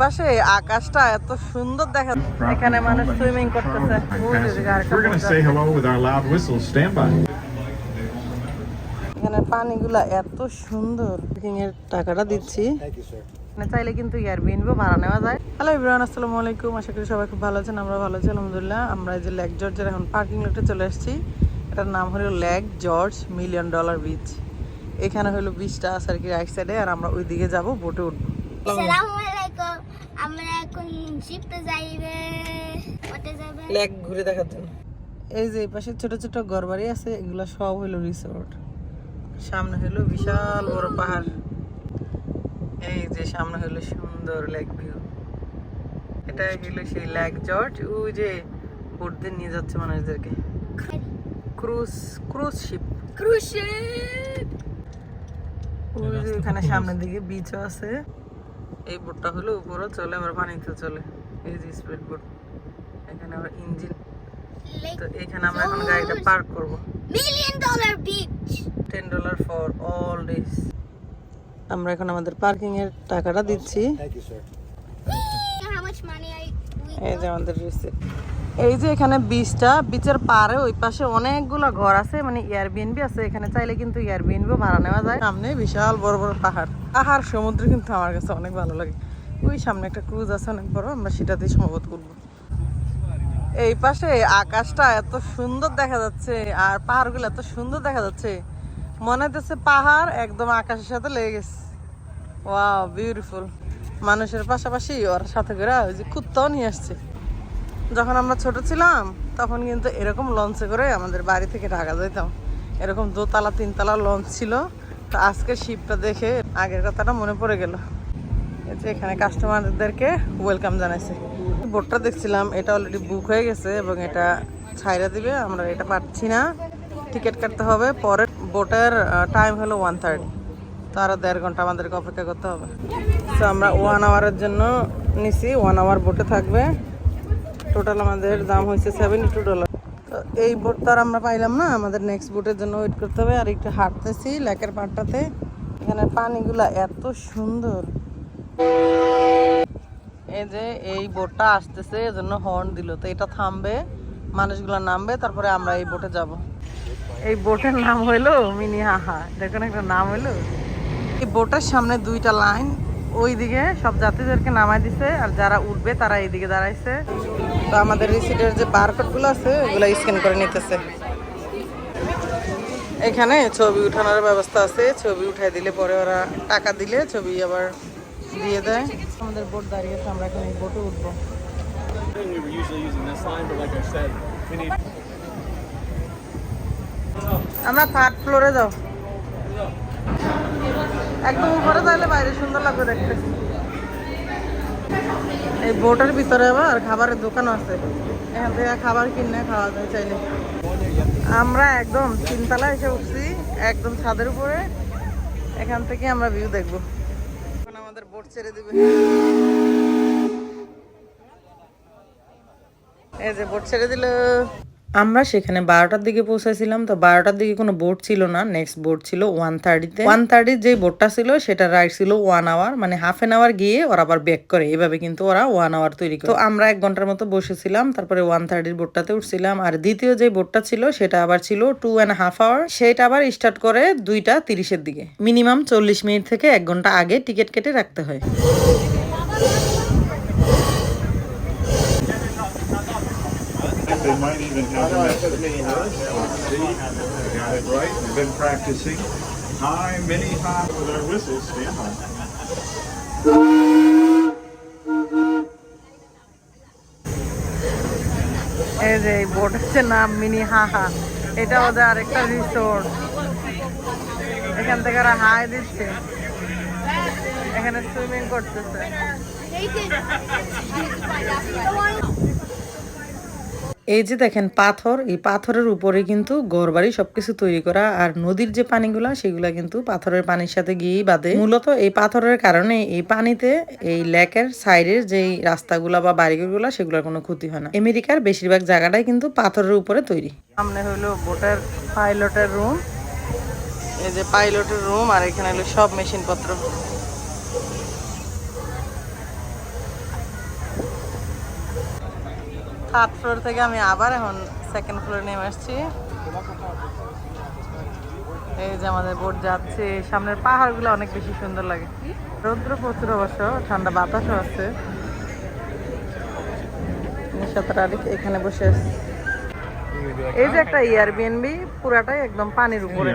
পাশে আকাশটা এত সুন্দর দেখা এখানে মানুষ সুইমিং করতেছে। ওই যে দিকে আরেকটা We're going boat to say যাচ্ছে। hello with our loud whistles. Stand by. এখানে পানিগুলা এত সুন্দর। বুকিং এর টাকাটা দিচ্ছি। চাইলে কিন্তু এয়ারবিএনবি ভাড়া নেওয়া যায়। হ্যালো ইব্রাহিম আসসালামু আলাইকুম। আশা করি সবাই খুব ভালো আছেন আমরা ভালো আছি আলহামদুলিল্লাহ। আমরা এই যে লেক জর্জের এখন পার্কিং লটে চলে এসেছি এটার নাম হলো Lake George million dollar beach এখানে হলো বিচটা আছে আর কি রাইট সাইডে আর আমরা ওই দিকে যাব বোটে উঠবো। আসসালামু আলাইকুম আমরা এখন জিপে যাইবে। ওতে যাবে। লেক ঘুরে দেখার জন্য। এই যে পাশে ছোট ছোট ঘরবাড়ি আছে এগুলো সব হলো রিসোর্ট সামনে হলো বিশাল বড় পাহাড়। এই যে সামনে হলো সুন্দর লেক ভিউ এটা হলো সেই লেক জর্জ। ওই যে বোট দিয়ে নিয়ে যাচ্ছে মানুষদেরকে। ক্রুজ ক্রুজ শিপ ক্রুশে ওই যে এখানে সামনের দিকে বিচও আছে। এই বোটটা হলো উপরে চলে আবার পানিতে চলে। এই যে স্পিড বোট এখানে আবার ইঞ্জিন তো এখানে আমরা এখন গাড়িটা পার্ক করব। Million dollar beach 10 dollar for all this আমরা এখন আমাদের পার্কিং এর টাকাটা দিচ্ছি। এই যে আমাদের receipt। এই যে এখানে বিচটা বিচের পারে ওই পাশে অনেকগুলো ঘর আছে মানে এয়ারবিএনবি আছে, এখানে চাইলে কিন্তু এয়ারবিএনবি ভাড়া নেওয়া যায়। সামনে বিশাল বড় বড় পাহাড়। পাহাড়, সমুদ্র কিন্তু আমার কাছে অনেক ভালো লাগে। ওই সামনে একটা ক্রুজ আছে, অনেক বড়, আমরা সেটাতেই সম্ভবত করব। এই পাশে আকাশটা এত সুন্দর দেখা যাচ্ছে, আর পাহাড়গুলো এত সুন্দর দেখা যাচ্ছে। মনে হচ্ছে পাহাড় একদম আকাশের সাথে লেগে গেছে। ওয়াও বিউটিফুল মানুষের পাশাপাশি ওর সাথে করে ওই যে কুত্তাও নিয়ে আসছে। যখন আমরা ছোট ছিলাম, তখন কিন্তু এরকম লঞ্চে করে আমাদের বাড়ি থেকে ঢাকা যেতাম এরকম দোতলা, তিনতলা লঞ্চ ছিল। তো আজকে শিপটা দেখে আগের কথাটা মনে পড়ে গেল। যে এখানে কাস্টমারদেরকে ওয়েলকাম জানাইছে। বোটটা দেখছিলাম, এটা অলরেডি বুক হয়ে গেছে এবং এটা ছাইরা দিবে, আমরা এটা পাচ্ছি না। টিকিট কাটতে হবে পরের বোটের টাইম হলো ওয়ান থার্টি তো আরও দেড় ঘণ্টা আমাদেরকে অপেক্ষা করতে হবে। তো আমরা ওয়ান আওয়ারের জন্য নিছি ওয়ান আওয়ার বোটে থাকবে। টোটাল আমাদের দাম হয়েছে সেভেন্টি টু ডলার তো এই বোট তো আর আমরা পাইলাম না, আমাদের নেক্সট বোটের জন্য ওয়েট করতে হবে। আর একটু হাঁটতেছি লেকের পাড়টাতে। এখানে পানিগুলা এত সুন্দর। এই যে এই বোটটা আসতেছে, এজন্য হর্ন দিল। তো এটা থামবে, মানুষগুলো নামবে, তারপরে আমরা এই বোটে যাব। এই বোটের নাম হইল মিনি হাহা। দেখুন একটা নাম হইল। এই বোটের সামনে দুইটা লাইন ওইদিকে সব যাত্রীদেরকে নামাই দিছে, আর যারা উঠবে তারা এইদিকে দাঁড়াইছে। তো আমাদের রিসিটের যে বারকোডগুলো আছে ওগুলো স্ক্যান করে নিতেছে। এখানে ছবি উঠানোর ব্যবস্থা আছে, ছবি উঠাই দিলে পরে ওরা টাকা দিলে ছবি আবার দিয়ে দেয়। আমাদের বোট দাঁড়িয়ে আছে, আমরা এখন এই বোটে উঠবো। আমরা থার্ড ফ্লোরে যাও। একদম উপরে তাহলে বাইরে সুন্দর লাগবে দেখতে। এই বোটের ভিতরে আবার খাবারের দোকান আছে। এখান থেকে খাবার কিনে খাওয়া যায় চাইলে। আমরা একদম তিনতলা এসে উঠছি, একদম ছাদের উপরে। এখান থেকে আমরা ভিউ দেখব। এখন আমাদের বোট ছেড়ে দেবে। এই যে বোট ছেড়ে দিল। আমরা সেখানে বারোটার দিকে পৌঁছাইছিলাম, তো বারোটার দিকে কোনো বোট ছিল না। নেক্সট বোট ছিল ওয়ান থার্টিতে ওয়ান থার্টির যে বোটটা ছিল, সেটা রাইড ছিল ওয়ান আওয়ার মানে হাফ এন আওয়ার গিয়ে ওরা আবার ব্যাক করে। এভাবে কিন্তু ওরা ওয়ান আওয়ার তৈরি করে। তো আমরা এক ঘণ্টার মতো বসেছিলাম, তারপরে ওয়ান থার্টির বোটটাতে উঠছিলাম। আর দ্বিতীয় যে বোটটা ছিল, সেটা আবার ছিল টু অ্যান্ড হাফ আওয়ার সেটা আবার স্টার্ট করে দুইটা তিরিশের দিকে। মিনিমাম চল্লিশ মিনিট থেকে এক ঘণ্টা আগে টিকিট কেটে রাখতে হয়। They might even have at the See, got it right. We've been practicing. Hi, mini hop with our whistles. Stand. এই যে বোট হচ্ছে নাম মিনি হাহা এটা ওদের আরেকটা রিসোর্ট এখান থেকে ওরা হাই দিচ্ছে এখানে সুইমিং করতেছে এই যে দেখেন পাথর, এই পাথরের উপরে কিন্তু ঘরবাড়ি সবকিছু তৈরি করা আর নদীর যে পানিগুলা, সেগুলা কিন্তু পাথরের পানির সাথে গিয়েই বাঁধে। মূলত এই পাথরের কারণে এই পানিতে এই লেকের সাইডের যে রাস্তাগুলা বা বাড়িগুলা, সেগুলোর কোনো ক্ষতি হয় না। আমেরিকার বেশিরভাগ জায়গাটাই কিন্তু পাথরের উপরে তৈরি। সামনে হলো বোটের পাইলটের রুম, এই যে পাইলটের রুম, আর এখানে হলো সব মেশিনপত্র। থার্ড ফ্লোর থেকে আমি আবার এখন সেকেন্ড ফ্লোরে নেমে আসছি। এই যে আমাদের বোট যাচ্ছে, সামনের পাহাড়গুলো অনেক বেশি সুন্দর লাগে। রৌদ্র প্রচুর অবশ্য, ঠান্ডা বাতাসও আছে। নিশাতার আর এখানে বসে আছে। এই যে একটা এয়ারবিএনবি পুরাটাই একদম পানির উপরে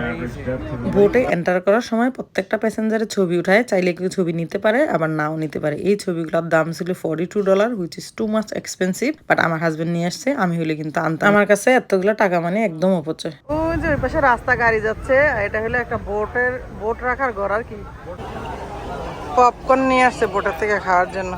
বোটে এন্টার করার সময় প্রত্যেকটা প্যাসেঞ্জারের ছবি উঠায় চাইলে কেউ ছবি নিতে পারে আবার নাও নিতে পারে। এই ছবিগুলোর দাম ছিল forty two dollar which is too much expensive but আমার হাজবেন্ড নিয়ে আসছে আমি হলে কিন্তু আনতাম। আমার কাছে এতগুলো টাকা মানে একদম অপচয়। ওই যে ওই পাশে রাস্তা গাড়ি যাচ্ছে এটা হলো একটা বোটের বোট রাখার ঘর আর কি। পপকর্ন নিয়ে আসছে বোটের থেকে খাওয়ার জন্য।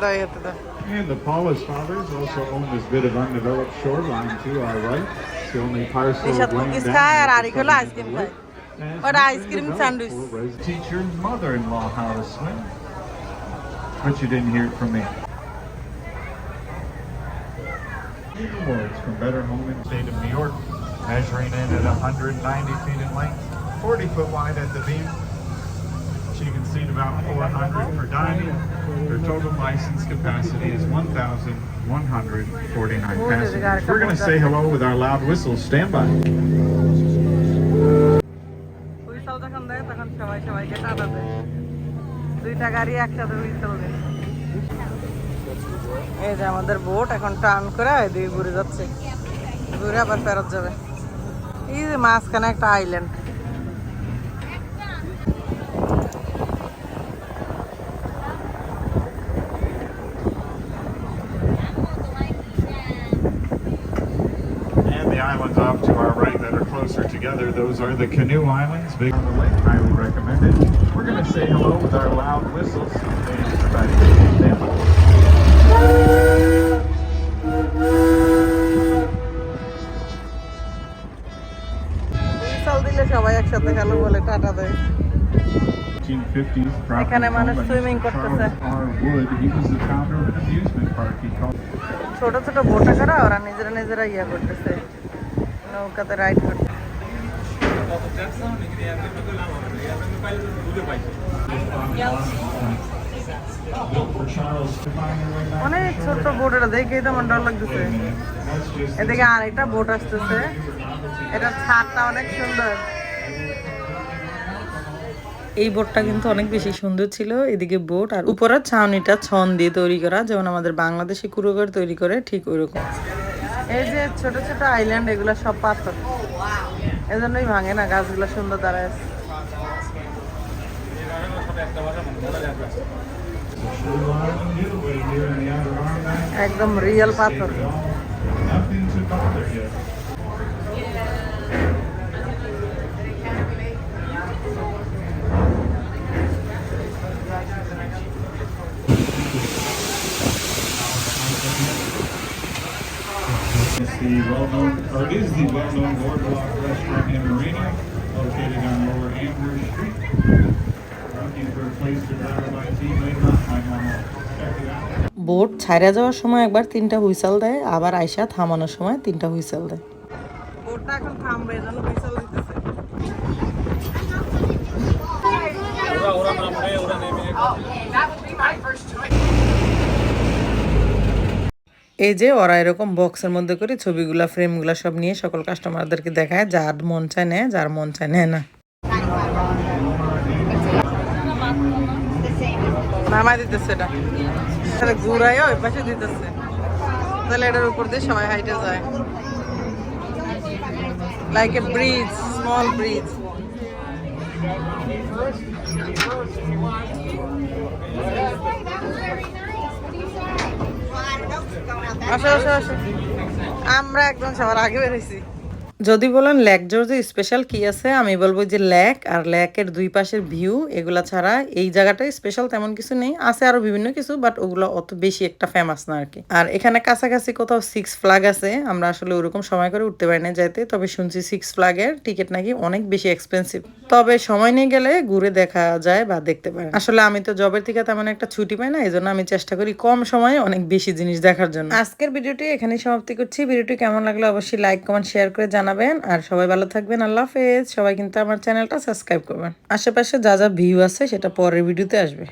দাঁড়িয়ে হতে দাও। And the Paulus fathers also own this bit of undeveloped shoreline to our right. It's the only parcel of land down here. और ice cream teach your mother-in-law how to swim but you didn't hear it from me. Awards from Better Home in the state of New York measuring in at 190 feet in length 40 foot wide at the beam. She can seat about 400 for dining. Her total license capacity is 1,149 passengers. We're going to say hello with our loud whistles. Stand by. Whistle যখন দেয় তখন সবাই সবাইকে tata দেয় দুইটা গাড়ি একসাথে whistle দেয় এই যে আমাদের বোট এখন টার্ন করে এদিকে ঘুরে যাচ্ছে ঘুরে আবার ফেরত যাবে এই যে মাঝখানে একটা island islands off to our right that are closer together, those are the canoe islands. Big on the lake, highly recommended. We're going to say hello with our loud whistles. Stand by. Stand by. Whistle দিলে সবাই একসাথে hello বলে tata দেয় 1950s, property এখানে মানুষ owned by swimming Mr. করতেছে। Charles R. Wood. He was the founder of an amusement park. He called ছোট ছোট বোটে করে ওরা নিজেরা নিজেরা ইয়া করতেছে নৌকাতে রাইড করতে. অনেক ছোট্ট বোট এটা দেখেই তো আমার ডর লাগতেছে। এদিকে আরেকটা বোট আসতেছে। এটার ছাদটা অনেক সুন্দর। এই বোটটা কিন্তু অনেক বেশি সুন্দর ছিল, এদিকে বোট আর উপরের ছাউনিটা ছন দিয়ে তৈরি করা, যেমন আমাদের বাংলাদেশে কুড়ো করে তৈরি করে ঠিক ওইরকম। এই যে ছোট ছোট আইল্যান্ড এগুলো সব পাথর এজন্যই ভাঙে না, গাছগুলো সুন্দর দাঁড়ায়. একদম রিয়েল পাথর well-known, or it is the well-known Boardwalk Restaurant and Marina, located on Lower Amber Street. Looking for a place to drive my team, may not, later on, might wanna check it out. Boat ছাইরা যাওয়ার সময় একবার তিনটা whistle দেয় আবার আইসা থামানোর সময় তিনটা হুইসেল দেয় বোটটা এখন থামবে যেন হুইসেল দিতেছে ওরা ওরা নামবে ওরা নেমে এই যে ওরা এরকম বক্সের মধ্যে করে ছবিগুলা, ফ্রেমগুলা সব নিয়ে সকল কাস্টমারদেরকে দেখায়, যার মন চায় নেয়, যার মন চায় নেয় না। নামাই দিতেছে এটা। তাহলে ঘুরাইও ওই পাশে দিতেছে। তাহলে এটার উপর দিয়ে সবাই হাইটে যায়। Like a bridge small bridge আসো আসো আসো। আমরা একদম সবার আগে বেরোইছি যদি বলেন লেক জর্জে স্পেশাল কি আছে, আমি বলব যে ল্যাক আর ল্যাকের দুই পাশের ভিউ এগুলা ছাড়া এই জায়গাটায় স্পেশাল তেমন কিছু নেই। আছে আরও বিভিন্ন কিছু বাট ওগুলো অত বেশি একটা ফেমাস না আর কি আর এখানে কাছাকাছি কোথাও সিক্স ফ্লাগ আছে, আমরা আসলে ওরকম সময় করে উঠতে পারি না যাইতে, তবে শুনছি সিক্স ফ্ল্যাগের টিকিট নাকি অনেক বেশি এক্সপেন্সিভ তবে সময় নিয়ে গেলে ঘুরে দেখা যায় বা দেখতে পারে আসলে আমি তো জবের থেকে তেমন একটা ছুটি পাই না এই জন্য আমি চেষ্টা করি কম সময়ে অনেক বেশি জিনিস দেখার জন্য। আজকের ভিডিওটি এখানে সমাপ্তি করছি। ভিডিওটি কেমন লাগল অবশ্যই লাইক কমেন্ট শেয়ার করে জানাবেন আর সবাই ভালো থাকবেন, আল্লাহ হাফেজ। সবাই কিন্তু আমার চ্যানেলটা সাবস্ক্রাইব করবেন। আশেপাশে যা যা ভিউ আছে সেটা পরের ভিডিওতে আসবে।